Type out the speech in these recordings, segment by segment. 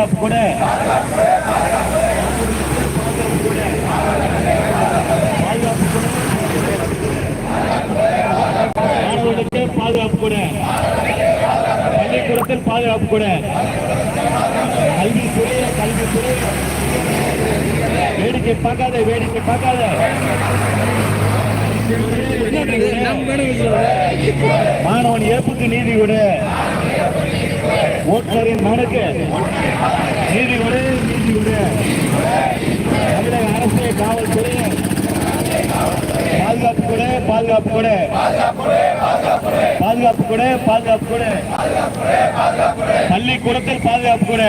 பாதுகாப்பு கூட. மாணவர்களுக்கு பாதுகாப்பு கூட. பள்ளிக்கூடத்தில் பாதுகாப்பு கூட. கல்வித்துறை கல்வித்துறை. வேடிக்கை பார்க்காத வேடிக்கை பார்க்காத. மாணவன் இறப்புக்கு நீதி கொடு. ஓட்டுநரின் மனுக்கு. நீதி கொடு நீதி தமிழக அரசு காவல்துறை. பாதுகாப்பு கூட பாதுகாப்பு கூட. பாதுகாப்பு கூட பாதுகாப்பு கூட. பள்ளிக்கூடத்தில் பாதுகாப்பு கூட.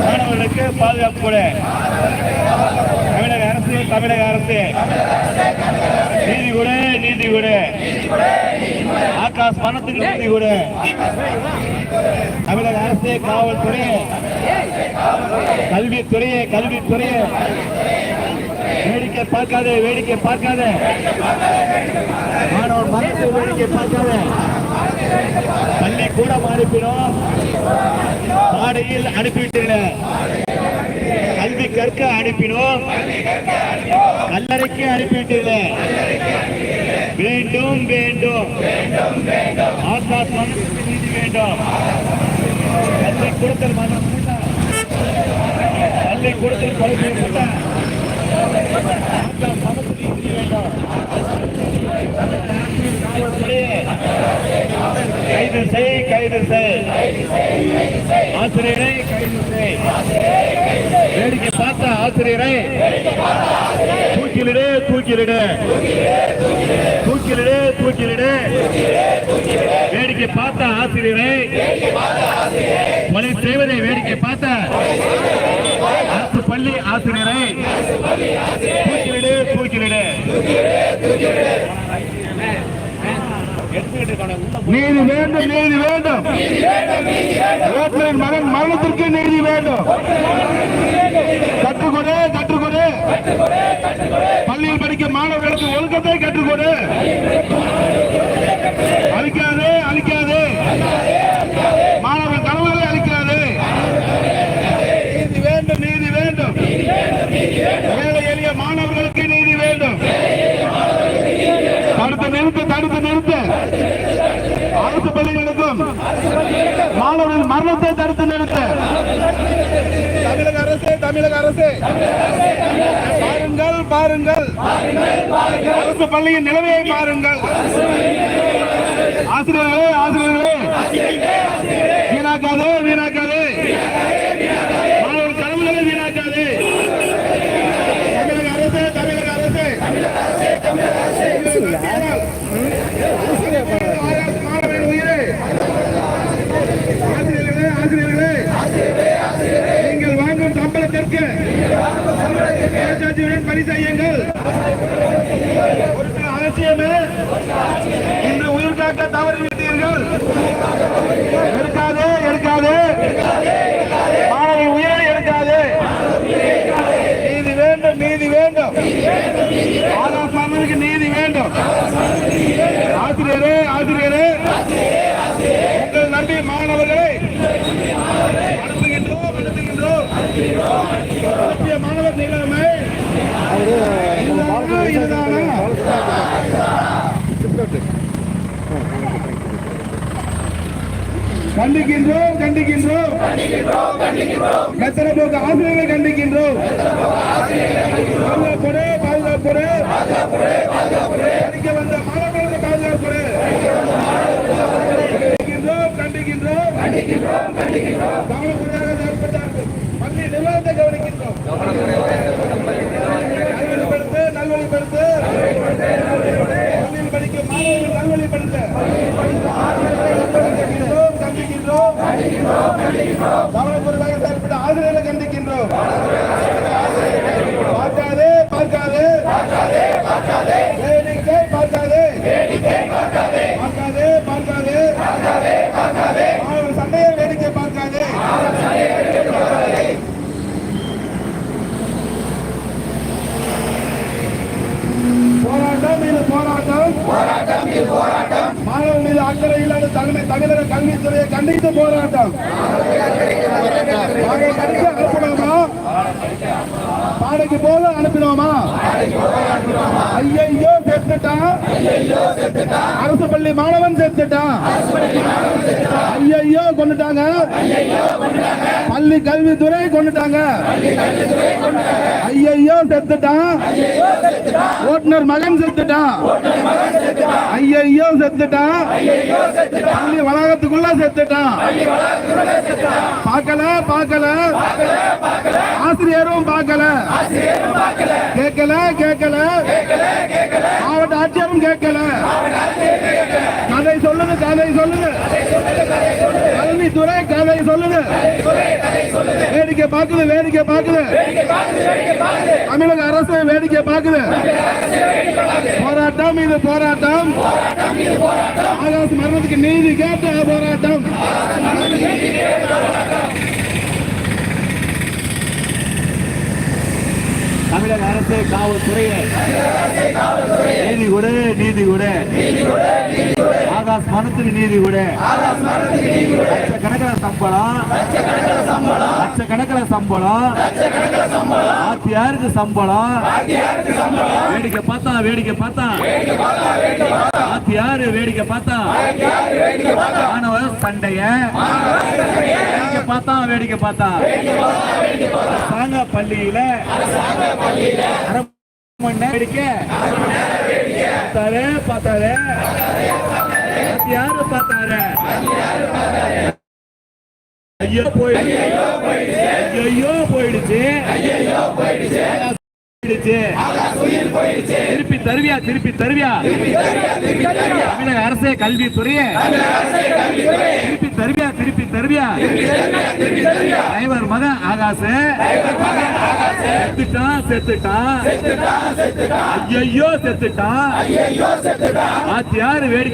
மாணவர்களுக்கு பாதுகாப்பு கூட. தமிழக அரசு தமிழக அரசு. நீதி கூட நீதி கூட. ஆகாஷ் பணத்துக்கு நீதி கூட. தமிழக அரசு காவல்துறை. கல்வித்துறையே கல்வித்துறையே. வேடிக்கை பார்க்காதே வேடிக்கை பார்க்காதே. மாணவர் மனசு வேடிக்கை பார்க்காத. பள்ளி கூட அனுப்பினோம். பாடையில் அனுப்பிவிட்டீங்க கல்வி கற்க அனுப்பினோம். கல்லறைக்கு அனுப்பிவிட்டீங்களே வேண்டும் வேண்டும். ஆகாஷ் மனசுக்கு வேண்டும். கல்வி கொடுத்தல் மனம் கல்வி கொடுத்தல் கொலை செய்யப்பட்ட கைது செய் கைது செய். ஆசிரியரை கைது செய். வேடிக்கை பார்த்த ஆசிரியரை. தூக்கிலிடு தூக்கிலிடு. தூக்கிலிடு தூக்கிலிடு. வேடிக்கை பார்த்த ஆசிரியரை. கொலை செய்வதை வேடிக்கை பார்த்த அரசு பள்ளி ஆசிரியரை. தூக்கிலிடு தூக்கிலிடு. நீதி வேண்டும் நீதி வேண்டும். மகன் மரணத்திற்கு நீதி வேண்டும். கற்றுக்கொடு கற்றுக்கொடு. பள்ளியில் படிக்க மாணவர்களுக்கு ஒழுக்கத்தை கற்றுக்கொடு. அழிக்காது அழிக்காது. மாணவர் கனவுகளை அழிக்காது. நீதி வேண்டும் நீதி வேண்டும். ஏழை எளிய மாணவர்களுக்கு நீதி வேண்டும். அடுத்த நிறுத்து அரசு பள்ளிகளுக்கும் மாணவர்கள் மரணத்தை தடுத்து நிறுத்து தமிழக அரசு தமிழக அரசு. பாருங்கள் பாருங்கள். அரசு பள்ளியின் நிலைமையை பாருங்கள். ஆசிரியர்களே ஆசிரியர்களே. ராஜாஜியுடன் பணி செய்யுங்கள். ஒரு அவசியமே இன்று உயிர் காக்க தவறிவிட்டீர்கள் எடுக்காதே எடுக்காதே. மாணவி உயிரை எடுக்காதே. நீதி வேண்டும் நீதி வேண்டும். ஆதாசாமனுக்கு நீதி வேண்டும். ஆசிரியரே ஆசிரியரே. உங்கள் நம்பி மாணவர்களை. நடத்துகின்றோம் நடத்துகின்றோம். இதுதானா கண்டிக்கின்றோம் கண்டிக்கின்றோம். மெத்தனை போக்கு ஆசிரியர்களை கண்டிக்கின்றோம். பாதுகாப்புடு பாதுகாப்புடு. படிக்க வந்த மாணவர்களுக்கு பாதுகாப்புடு. கண்டிக்கின்றோம் கண்டிக்கின்றோம். கவனக்குறையாக செயல்பட்டார்கள். பள்ளி நிர்வாகத்தை கவனிக்கின்றோம். நல்வழிப்படுத்து பள்ளியில் படிக்கும் மாணவர்கள் நல்வழிப்படுத்த கண்டிக்கின்றோம் கண்டிக்கின்றோம் கவனக்குறைவாக செயல்பட்ட ஆசிரியர்களை கண்டிக்கின்றோம் பார்க்காதே பார்க்காதே வேடிக்கை பார்க்காதே பார்க்காதே பார்க்காதே மாணவர் சண்டையை வேடிக்கை பார்க்காதே அக்கறை இல்லாத தலைமை தமிழக கல்வித்துறையை கண்டித்து போராட்டம். அனுப்பணுமா பாடைக்கு போக அனுப்பினோமா? ஐயையோ செத்துட்டான் அரசு பள்ளி மாணவன் செத்துட்டான் ஐயையோ கொண்டுட்டாங்க பள்ளி கல்வித்துறை கொண்டுட்டாங்க ஐயையோ செத்துட்டான் ஓட்டுநர் மகன் செத்துட்டான் ஐயையோ செத்துட்டான் பள்ளி வளாகத்துக்குள்ள செத்துட்டான் பார்க்கல பார்க்கல. ஆசிரியரும் பார்க்கல. கேட்கல கேட்கல மாவட்ட ஆட்சியரும் கேட்கல கதை சொல்லுது கதை சொல்லுது கல்வித்துறை கதை சொல்லுது வேடிக்கை பார்க்குது வேடிக்கை பார்க்குது. தமிழக அரசு வேடிக்கை பார்க்குது. போராட்டம் இது போராட்டம். ஆகாஷ் மரணத்துக்கு நீதி கேட்ட போராட்டம். தமிழக அரசு காவல்துறையை. நீதி கொடு நீதி கொடு. ஆகாஷ் மனத்துக்கு நீதி கொடு. லட்சக்கணக்கில் சம்பளம். லட்சக்கணக்கில் சம்பளம். ஆத்தியாருக்கு சம்பளம். வேடிக்கை பார்த்தா வேடிக்கை பார்த்தா. ஆத்தியாரு வேடிக்கை பார்த்தா. மாணவ சண்டைய. வேடிக்கை பார்த்தா வேடிக்கை பார்த்தா. அரசாங்க பள்ளியில மணி நேரம் வேடிக்கை பார்த்தாரு பார்த்தாரு யாரு பார்த்தாரு ஐயோ போயிடுச்சு ஐயோ போயிடுச்சு போயிடுச்சு திருப்பி தருவியா திருப்பி தருவியா தமிழக அரசே கல்வித்துறையே திருப்பி தருவியா திருப்பி தருவியா டிரைவர் மகன் ஆகாச. செத்துட்டான் செத்துட்டான் ஐயோ செத்துட்டான் ஆத்தியாரு வேடிக்கை